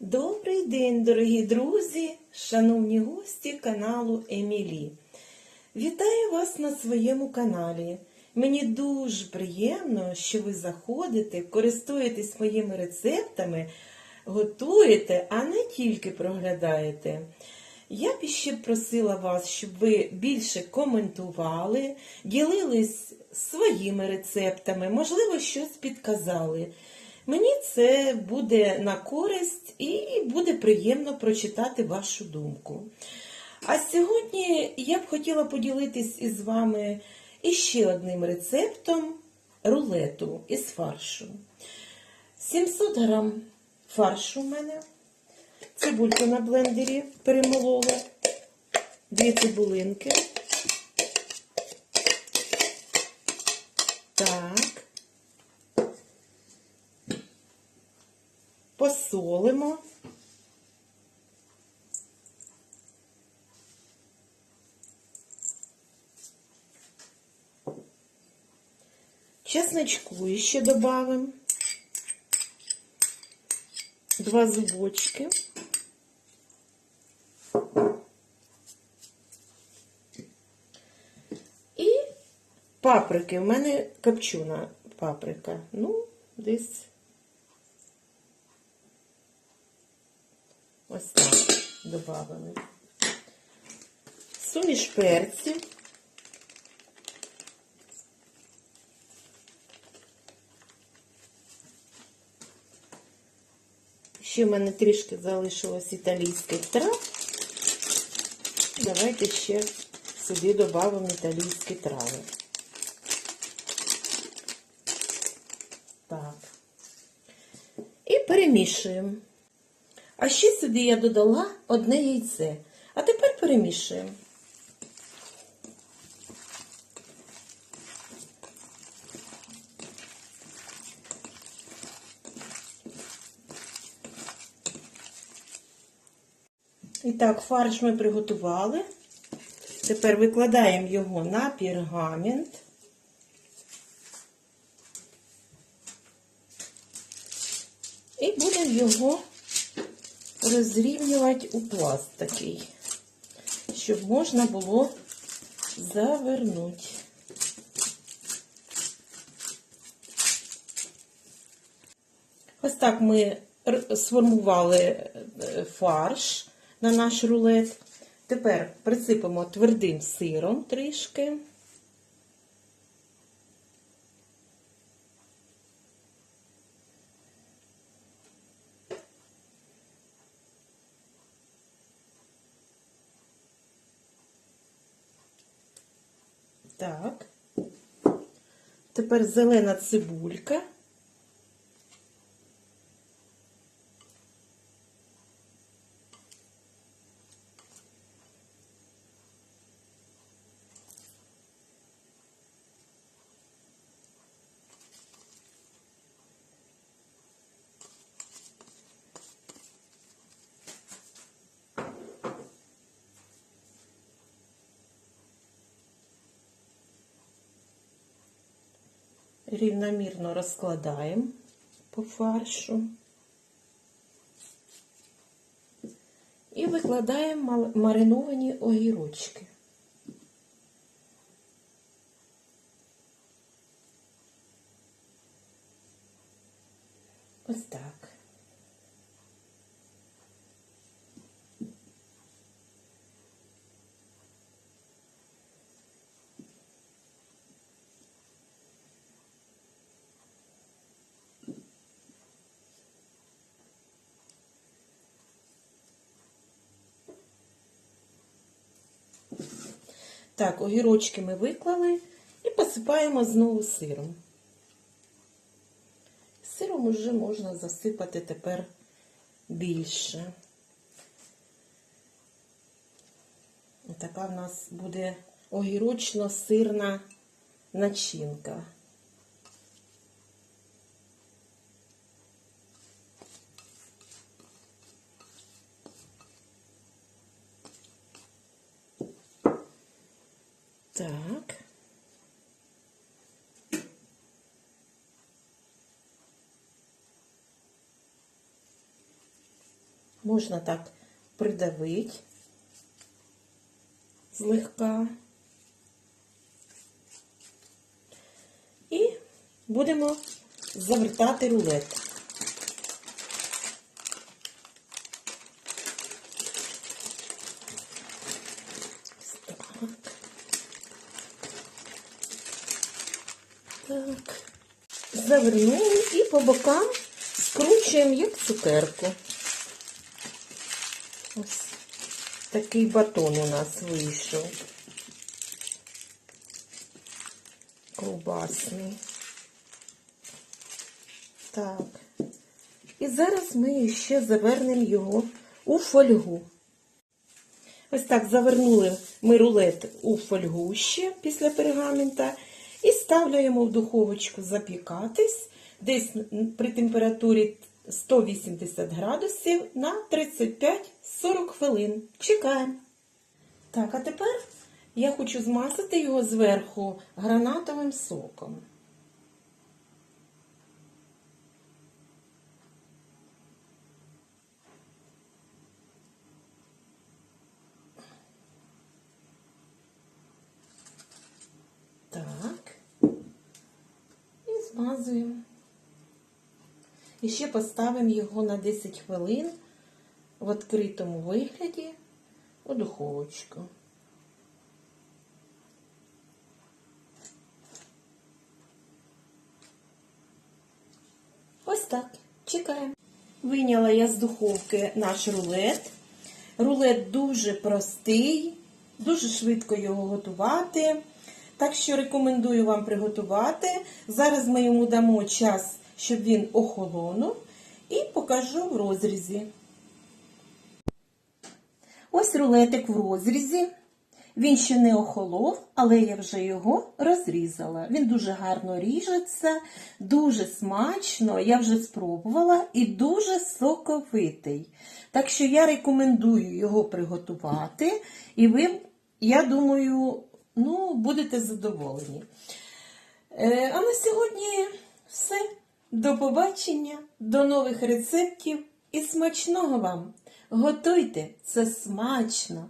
Добрий день, дорогі друзі, шановні гості каналу Емілі. Вітаю вас на своєму каналі. Мені дуже приємно, що ви заходите, користуєтесь моїми рецептами, готуєте, а не тільки проглядаєте. Я б ще просила вас, щоб ви більше коментували, ділились своїми рецептами, можливо, щось підказали. Мені це буде на користь і буде приємно прочитати вашу думку. А сьогодні я б хотіла поділитись із вами іще одним рецептом рулету із фаршу. 700 грам фаршу в мене. Цибульку на блендері перемолола, дві цибулинки. Так. Посолимо. Чесночку ще добавим. Два зубочки. І паприки. У мене копчуна паприка. Ну, десь ось так добавили. Суміш перців. Ще в мене трішки залишилось італійських трав. Давайте ще сюди додамо італійські трави. Так. І перемішуємо. А ще сюди я додала одне яйце. А тепер перемішуємо. І так, фарш ми приготували. Тепер викладаємо його на пергамент. І будемо його розрівнювати у пласт такий, щоб можна було завернути. Ось так ми сформували е, фарш на наш рулет. Тепер присипемо твердим сиром трішки. Так. Тепер зелена цибулька. Рівномірно розкладаємо по фаршу і викладаємо мариновані огірочки. Ось так. Так, огірочки ми виклали і посипаємо знову сиром. Сиром вже можна засипати тепер більше. Така в нас буде огірочно-сирна начинка. Так. можна так придавити злегка. І будемо завертати рулет. Ось Так. Так. Завернули і по бокам скручуємо як цукерку. Ось такий батон у нас вийшов. Ковбасний. Так. І зараз ми ще завернемо його у фольгу. Ось так завернули ми рулет у фольгу ще після пергамента і ставляємо в духовочку запікатись десь при температурі 180 градусів на 35-40 хвилин. Чекаємо. Так, а тепер я хочу змазати його зверху гранатовим соком. Так. І змазуємо. І ще поставимо його на 10 хвилин в відкритому вигляді у духовочку. Ось так. Чекаємо. Виняла я з духовки наш рулет. Рулет дуже простий, дуже швидко його готувати. Так що рекомендую вам приготувати. Зараз ми йому дамо час, щоб він охолонув, і покажу в розрізі. Ось рулетик в розрізі. Він ще не охолов, але я вже його розрізала. Він дуже гарно ріжеться, дуже смачно, я вже спробувала і дуже соковитий. Так що я рекомендую його приготувати, і ви, я думаю, ну, будете задоволені. Е, а на сьогодні все. До побачення, до нових рецептів і смачного вам! Готуйте це смачно!